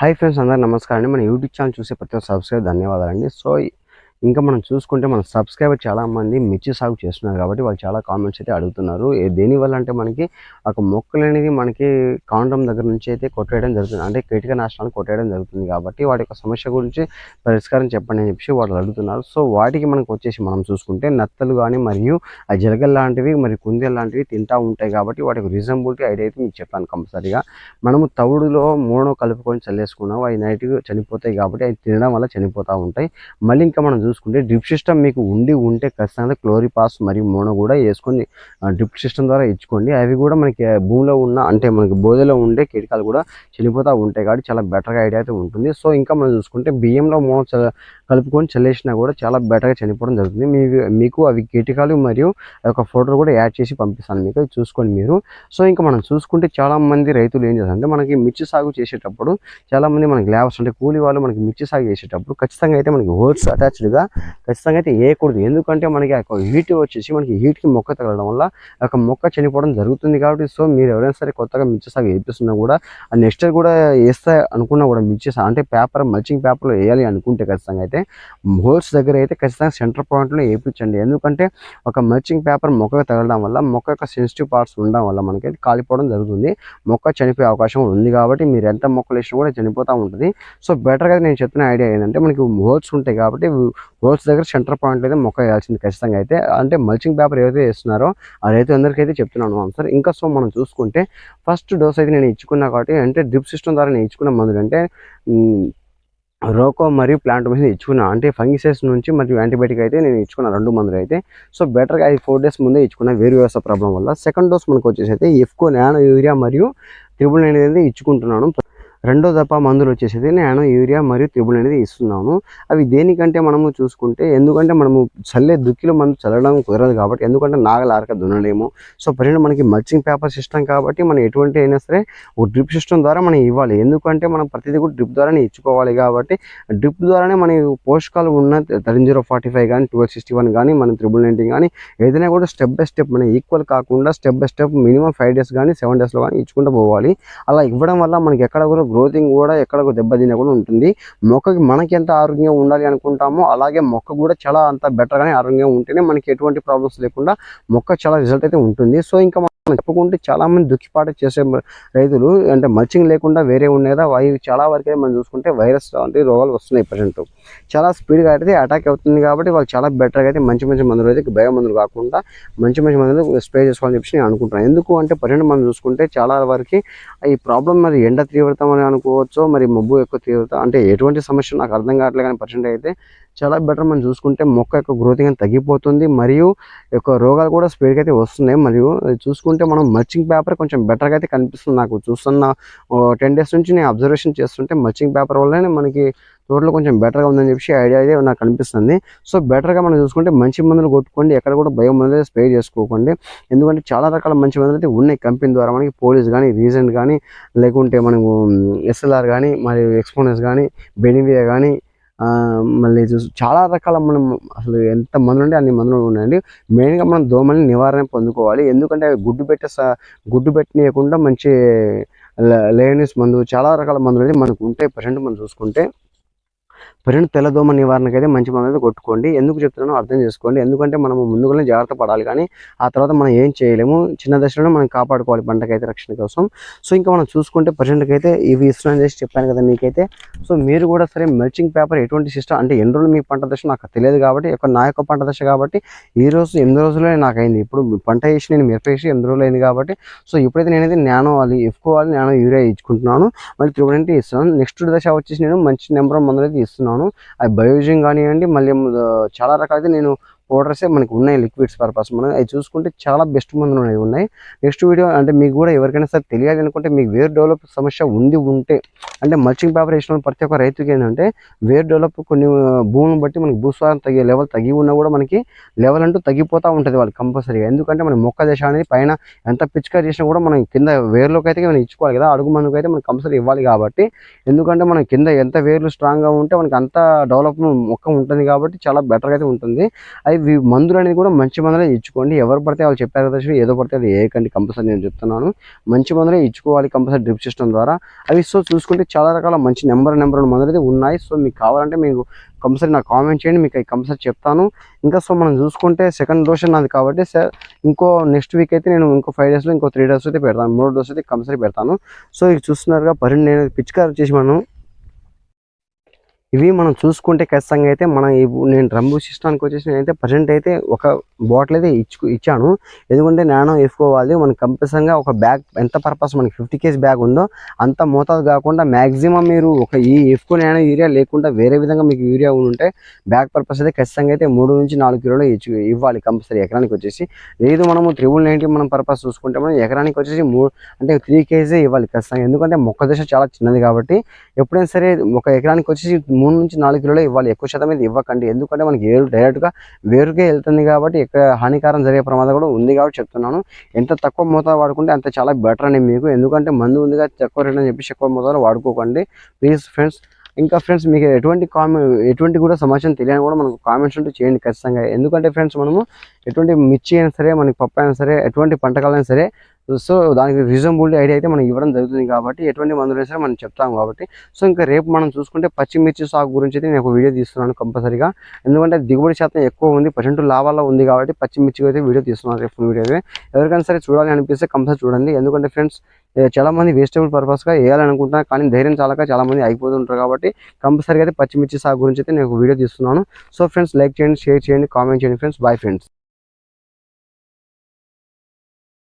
Hi friends అందరూ నమస్కారం అండి. మన యూట్యూబ్ ఛానల్ చూసే ప్రతి ఒక్క సబ్స్క్రైబ్ ధన్యవాదాలండి సో ఇంకా మనం చూసుకుంటే మన సబ్స్క్రైబర్ చాలామంది మిర్చి సాగు చేస్తున్నారు కాబట్టి వాళ్ళు చాలా కామెంట్స్ అయితే అడుగుతున్నారు. దేనివల్ల అంటే మనకి ఒక మొక్కలు అనేది మనకి కాండం దగ్గర నుంచి అయితే కొట్టేయడం జరుగుతుంది. అంటే కీటక నాశనాలు కొట్టేయడం జరుగుతుంది కాబట్టి వాటి యొక్క సమస్య గురించి పరిష్కారం చెప్పండి అని చెప్పి వాళ్ళు అడుగుతున్నారు. సో వాటికి మనకు వచ్చేసి మనం చూసుకుంటే నత్తలు కానీ మరియు ఆ జలగల్ లాంటివి మరి కుందేలు లాంటివి తింటూ ఉంటాయి కాబట్టి వాటికి రీజనబిలిటీ ఐడియా అయితే మీకు చెప్పాను కంపల్సరీగా. మనము తవుడులో మూడో కలుపుకొని చల్లేసుకున్నాం. అవి నైట్ చనిపోతాయి కాబట్టి అవి తినడం వల్ల చనిపోతూ ఉంటాయి. మళ్ళీ ఇంకా మనం చూసుకుంటే డ్రిప్ సిస్టమ్ మీకు ఉండి ఉంటే ఖచ్చితంగా క్లోరిపాస్ మరియు మోనో కూడా వేసుకొని డ్రిప్ సిస్టమ్ ద్వారా ఇచ్చుకోండి. అవి కూడా మనకి భూమిలో ఉన్న అంటే మనకి బోధలో ఉండే కీటకాలు కూడా చనిపోతూ ఉంటాయి కాబట్టి చాలా బెటర్గా ఐడియా అయితే ఉంటుంది. సో ఇంకా మనం చూసుకుంటే బియ్యంలో మోనో చ- కలుపుకొని చల్లేసినా కూడా చాలా బెటర్గా చనిపోవడం జరుగుతుంది. మీ మీకు అవి కీటకాలు మరియు ఒక ఫోటో కూడా యాడ్ చేసి పంపిస్తాను మీకు. చూసుకోండి మీరు. సో ఇంకా మనం చూసుకుంటే చాలా మంది రైతులు ఏం చేస్తారంటే మనకి మిర్చి సాగు చేసేటప్పుడు చాలామంది మనకి లేబర్స్ అంటే కూలి వాళ్ళు మనకి మిర్చి సాగు చేసేటప్పుడు ఖచ్చితంగా అయితే మనకి హోల్స్ అటాచ్డ్గా ఖచ్చితంగా అయితే వేయకూడదు. ఎందుకంటే మనకి ఆ హీట్ వచ్చేసి మనకి హీట్కి మొక్క తగలడం వల్ల ఆ మొక్క చనిపోవడం జరుగుతుంది కాబట్టి సో మీరు ఎవరైనా సరే కొత్తగా మిర్చి సాగు వేపిస్తున్నా కూడా ఆ నెక్స్ట్ కూడా వేస్తా అనుకున్నా కూడా మిర్చి అంటే పేపర్ మల్చింగ్ పేపర్లో వేయాలి అనుకుంటే ఖచ్చితంగా అయితే హోల్స్ దగ్గర అయితే ఖచ్చితంగా సెంటర్ పాయింట్లో వేయించండి. ఎందుకంటే ఒక మల్చింగ్ పేపర్ మొక్కకు తగలడం వల్ల మొక్క యొక్క సెన్సిటివ్ పార్ట్స్ ఉండడం వల్ల మనకి కాలిపోవడం జరుగుతుంది. మొక్క చనిపోయే అవకాశం ఉంది కాబట్టి మీరు ఎంత మొక్కలు వేసినా కూడా చనిపోతూ ఉంటుంది. సో బెటర్గా నేను చెప్తున్న ఐడియా ఏంటంటే మనకి హోల్స్ ఉంటాయి కాబట్టి రోడ్స్ దగ్గర సెంటర్ పాయింట్ అయితే మొక్క వేయాల్సింది ఖచ్చితంగా. అయితే అంటే మల్చింగ్ పేపర్ ఏదైతే వేస్తున్నారో ఆ రైతు చెప్తున్నాను సార్ ఇంకా సో మనం చూసుకుంటే ఫస్ట్ డోస్ అయితే నేను ఇచ్చుకున్నా కాబట్టి అంటే డ్రిప్ సిస్టమ్ ద్వారా నేను ఇచ్చుకున్న మందులు అంటే రోకో మరియు ప్లాంట్ మీద ఇచ్చుకున్నా అంటే ఫంగిసైడ్స్ నుంచి మరియు యాంటీబయాటిక్ అయితే నేను ఇచ్చుకున్నా రెండు మందులు అయితే. సో బెటర్గా ఐదు ఫోర్ డేస్ ముందే ఇచ్చుకున్నా వేరు వ్యవస్థ ప్రాబ్లం వల్ల. సెకండ్ డోస్ మనకు వచ్చేసి అయితే ఎఫ్కో నానో యూరియా మరియు త్రిబుల్ నైన్ అనేది ఇచ్చుకుంటున్నాను. రెండో దఫా మందులు వచ్చేసేది నేను యూరియా మరియు త్రిబుల్ అనేది ఇస్తున్నాను. అవి దేనికంటే మనము చూసుకుంటే ఎందుకంటే మనము చల్లే దుక్కిలో మందు చల్లడం కుదరదు కాబట్టి ఎందుకంటే నాగలారక దున్నలేము. సో పరిణామం మనకి మల్చింగ్ పేపర్ సిస్టమ్ కాబట్టి మనం ఎటువంటి అయినా సరే ఒక డ్రిప్ సిస్టమ్ ద్వారా మనం ఇవ్వాలి. ఎందుకంటే మనం ప్రతిదీ కూడా డ్రిప్ ద్వారానే ఇచ్చుకోవాలి కాబట్టి డ్రిప్ ద్వారానే మన పోషకాలు ఉన్న థర్టీన్ జీరో ఫార్టీ ఫైవ్ కానీ ట్వెల్వ్ సిక్స్టీ వన్ కానీ మన త్రిబుల్ నైన్టీన్ కానీ ఏదైనా కూడా స్టెప్ బై స్టెప్ మనం ఈక్వల్ కాకుండా step by step minimum five days కానీ సెవెన్ డేస్లో కానీ ఇచ్చుకుంటూ పోవాలి. అలా ఇవ్వడం వల్ల మనకి ఎక్కడ కూడా గ్రోతింగ్ కూడా ఎక్కడ దెబ్బతిన కూడా ఉంటుంది. మొక్కకి మనకి ఎంత ఆరోగ్యంగా ఉండాలి అనుకుంటామో అలాగే మొక్క కూడా చాలా అంత బెటర్గానే ఆరోగ్యంగా ఉంటేనే మనకి ఎటువంటి ప్రాబ్లమ్స్ లేకుండా మొక్క చాలా రిజల్ట్ అయితే ఉంటుంది. సో ఇంకా చెప్పుకుంటే చాలా మంది దుక్కిపాట చేసే రైతులు అంటే మల్చింగ్ లేకుండా వేరే ఉండేదా? కదా అవి చాలా వరకే మనం చూసుకుంటే వైరస్ లాంటి రోగాలు వస్తున్నాయి ప్రజెంట్ చాలా స్పీడ్గా అయితే అటాక్ అవుతుంది కాబట్టి వాళ్ళు చాలా బెటర్గా అయితే మంచి మంచి మందులు అయితే భయం మందులు కాకుండా మంచి మంచి మందులు స్ప్రే చేసుకోవాలని చెప్పి నేను అనుకుంటున్నాను. ఎందుకు అంటే ప్రజెంట్ మనం చూసుకుంటే చాలా వరకు ఈ ప్రాబ్లం మరి ఎండ తీవ్రత అని అనుకోవచ్చు మరి మబ్బు ఎక్కువ తీవ్రత అంటే ఎటువంటి సమస్య నాకు అర్థం కావట్లేదు కానీ ప్రజెంట్ అయితే చాలా బెటర్ మనం చూసుకుంటే మొక్క యొక్క గ్రోతింగ్ అనేది తగ్గిపోతుంది. మరియు యొక్క రోగాలు కూడా స్పీడ్గా అయితే వస్తున్నాయి. మరియు చూసుకుంటే మనం మల్చింగ్ పేపర్ కొంచెం బెటర్గా అయితే కనిపిస్తుంది నాకు చూస్తున్న టెన్ డేస్ నుంచి నేను అబ్జర్వేషన్ చేస్తుంటే మల్చింగ్ పేపర్ వల్లనే మనకి తోటలో కొంచెం బెటర్గా ఉందని చెప్పి ఐడియా అయితే నాకు కనిపిస్తుంది. సో బెటర్గా మనం చూసుకుంటే మంచి మందులు కొట్టుకోండి. ఎక్కడ కూడా భయం మందులు స్ప్రే చేసుకోకండి. ఎందుకంటే చాలా రకాల మంచి మందులు అయితే ఉన్నాయి కంపెనీ ద్వారా. మనకి పోలీస్ కానీ రీజెంట్ కానీ లేకుంటే మనకు ఎస్ఎల్ఆర్ కానీ మరియు ఎక్స్పోనెస్ కానీ బెనివియా కానీ మళ్ళీ చూసి చాలా రకాల మనం అసలు ఎంత మందులు ఉంటే అన్ని మందులు ఉన్నాయండి. మెయిన్గా మనం దోమల్ని నివారణ పొందుకోవాలి. ఎందుకంటే గుడ్డు పెట్టే గుడ్డు పెట్టనీయకుండా మంచి లేనిస్ మందు చాలా రకాల మందులు అయితే మనకు ఉంటాయి ప్రజెంట్ మనం చూసుకుంటే ప్రజెంట్ తెల్లదోమ నివారణకి అయితే మంచి మందు అయితే కొట్టుకోండి. ఎందుకు చెప్తున్నానో అర్థం చేసుకోండి. ఎందుకంటే మనం ముందుగానే జాగ్రత్త పడాలి కానీ ఆ తర్వాత మనం ఏం చేయలేము. చిన్న దశలోనే మనం కాపాడుకోవాలి పంటకైతే రక్షణ కోసం. సో ఇంకా మనం చూసుకుంటే ప్రజెంట్కి అయితే ఇవి ఇస్తున్నాను చేసి చెప్పాను కదా మీకైతే. సో మీరు కూడా సరే మెల్చింగ్ పేపర్ ఎటువంటి సిస్టమ్ అంటే ఎన్ని రోజులు మీ పంట దశ నాకు తెలియదు కాబట్టి ఒక నా యొక్క పంట దశ కాబట్టి ఈ రోజు ఎనిమిది రోజులే నాకు అయింది. ఇప్పుడు పంట వేసి నేను మిరప వేసి ఎనిమిది రోజులు అయింది కాబట్టి సో ఇప్పుడైతే నేనైతే నానో అది ఎక్కువ వాళ్ళు నానో యూరియా ఇచ్చుకుంటున్నాను మళ్ళీ త్రిబుల్ ఇస్తున్నాను. నెక్స్ట్ దశ వచ్చేసి నేను మంచి నెంబర్ ఆఫ్ మందులు అయితే చేస్తున్నాను. అది బయోజింగ్ కానివ్వండి మళ్ళీ చాలా రకాలైతే నేను పౌడర్సే మనకి ఉన్నాయి లిక్విడ్స్ పర్పస్. మనం అవి చూసుకుంటే చాలా బెస్ట్ మందులు ఉన్నాయి. ఉన్నాయి నెక్స్ట్ వీడియో అంటే మీకు కూడా ఎవరికైనా సరే తెలియాలి అనుకుంటే మీకు వేర్ డెవలప్ సమస్య ఉంది ఉంటే అంటే మల్చింగ్ పేపర్ వేసిన ప్రతి ఒక్క రైతుకి ఏంటంటే వేర్ డెవలప్ కొన్ని భూమిని బట్టి మనకి భూస్వారం తగ్గే లెవెల్ తగ్గి ఉన్నా కూడా మనకి లెవెల్ అంటూ తగ్గిపోతూ ఉంటుంది వాళ్ళు కంపల్సరీగా ఎందుకంటే మన మొక్క దశ అనేది పైన ఎంత పిచ్చుక చేసినా కూడా మనం కింద వేర్లోకి అయితే మనం ఇచ్చుకోవాలి కదా. అడుగు మందుకు అయితే మనం కంపల్సరీ ఇవ్వాలి కాబట్టి. ఎందుకంటే మనం కింద ఎంత వేర్లు స్ట్రాంగ్గా ఉంటే మనకి అంత డెవలప్ మొక్క ఉంటుంది కాబట్టి చాలా బెటర్గా అయితే ఉంటుంది. అది మందులు అనేది కూడా మంచి మందులే ఇచ్చుకోండి. ఎవరు పడితే వాళ్ళు చెప్పారు కదా ఏదో పడితే అది ఏకండి కంపల్సరీ నేను చెప్తున్నాను. మంచి మందులే ఇచ్చుకోవాలి కంపల్సరీ డ్రిప్ సిస్టమ్ ద్వారా. అవి సో చూసుకుంటే చాలా రకాల మంచి నెంబర్ నెంబర్ మందులు అయితే ఉన్నాయి. సో మీకు కావాలంటే మీకు కంపల్సరీ నాకు కామెంట్ చేయండి. మీకు కంపల్సరీ చెప్తాను. ఇంకా సో మనం చూసుకుంటే సెకండ్ డోస్ నాది కాబట్టి సార్ ఇంకో నెక్స్ట్ వీక్ అయితే నేను ఇంకో ఫైవ్ డేస్లో ఇంకో త్రీ డేస్ అయితే పెడతాను. మూడు డోస్ అయితే కంపల్సరీ పెడతాను. సో ఇది చూస్తున్నారుగా పరి నేను పిచ్చికారు చేసి మనం ఇవి మనం చూసుకుంటే ఖచ్చితంగా అయితే మన నేను డ్రమ్ సిస్టానికి వచ్చేసి నేనైతే ప్రజెంట్ అయితే ఒక బాటిల్ అయితే ఇచ్చు ఇచ్చాను. ఎందుకంటే నానో వేసుకోవాలి మనం కంపల్సరిగా ఒక బ్యాగ్ ఎంత పర్పస్ మనకి ఫిఫ్టీ కేజీ బ్యాగ్ ఉందో అంత మోతాదు కాకుండా మ్యాక్సిమం మీరు ఒక ఈ ఎఫ్కో నానో యూరియా లేకుండా వేరే విధంగా మీకు యూరియా ఉంటే బ్యాగ్ పర్పస్ అయితే ఖచ్చితంగా అయితే మూడు నుంచి నాలుగు కిలోలు ఇచ్చు ఇవ్వాలి కంపల్సరీ ఎకరానికి వచ్చేసి. లేదు మనము త్రిబుల్ నైన్టీ మనం పర్పస్ చూసుకుంటే మనం ఎకరానికి వచ్చేసి మూడు అంటే త్రీ కేజీ ఇవ్వాలి ఖచ్చితంగా. ఎందుకంటే మొక్క దశ చాలా చిన్నది కాబట్టి ఎప్పుడైనా సరే ఒక ఎకరానికి వచ్చేసి మూడు నుంచి నాలుగు కిలోలు ఇవ్వాలి. ఎక్కువ శాతం అయితే ఇవ్వకండి. ఎందుకంటే మనకి ఏరు డైరెక్ట్గా వేరుకే వెళ్తుంది కాబట్టి ఇక్కడ హానికారం జరిగే ప్రమాదం కూడా ఉంది కాబట్టి చెప్తున్నాను. ఎంత తక్కువ మోతాదు వాడుకుంటే అంత చాలా బెటర్ అండి మీకు. ఎందుకంటే మందు ఉందిగా తక్కువ రేట్ అని చెప్పి ఎక్కువ మోతాదు వాడుకోకండి. ప్లీజ్ ఫ్రెండ్స్ ఇంకా ఫ్రెండ్స్ మీకు ఎటువంటి కామె ఎటువంటి కూడా సమాచారం తెలియని కూడా మనకు కామెంట్స్ ఉంటే చేయండి ఖచ్చితంగా. ఎందుకంటే ఫ్రెండ్స్ మనము ఎటువంటి మిర్చి అయినా సరే మనకి పప్పు అయినా సరే ఎటువంటి పంటకాలైనా సరే సో దానికి రీజనబుల్ ఐడియా అయితే మనం ఇవ్వడం జరుగుతుంది కాబట్టి ఎటువంటి మందులు సరే మనం చెప్తాం కాబట్టి. సో ఇంకా రేపు మనం చూసుకుంటే పచ్చిమిర్చి సాగు గురించి అయితే నేను ఒక వీడియో తీస్తున్నాను కంపల్సరీగా. ఎందుకంటే దిగుబడి శాతం ఎక్కువ ఉంది పర్సెంట్ లాభాల్లో ఉంది కాబట్టి పచ్చిమిర్చి అయితే వీడియో తీస్తున్నాను రేపు వీడియో అయితే. ఎవరికైనా సరే చూడాలి అనిపిస్తే కంపల్సరీ చూడండి. ఎందుకంటే ఫ్రెండ్స్ చాలా మంది వేజిటబుల్ పర్పస్గా వేయాలనుకుంటున్నారు కానీ ధైర్యం చాలాక చాలామంది అయిపోతుంటారు కాబట్టి కంపల్సరీగా అయితే పచ్చిమిర్చి సాగు గురించి అయితే నేను ఒక వీడియో తీస్తున్నాను. సో ఫ్రెండ్స్ లైక్ చేయండి షేర్ చేయండి కామెంట్ చేయండి ఫ్రెండ్స్ బాయ్ ఫ్రెండ్స్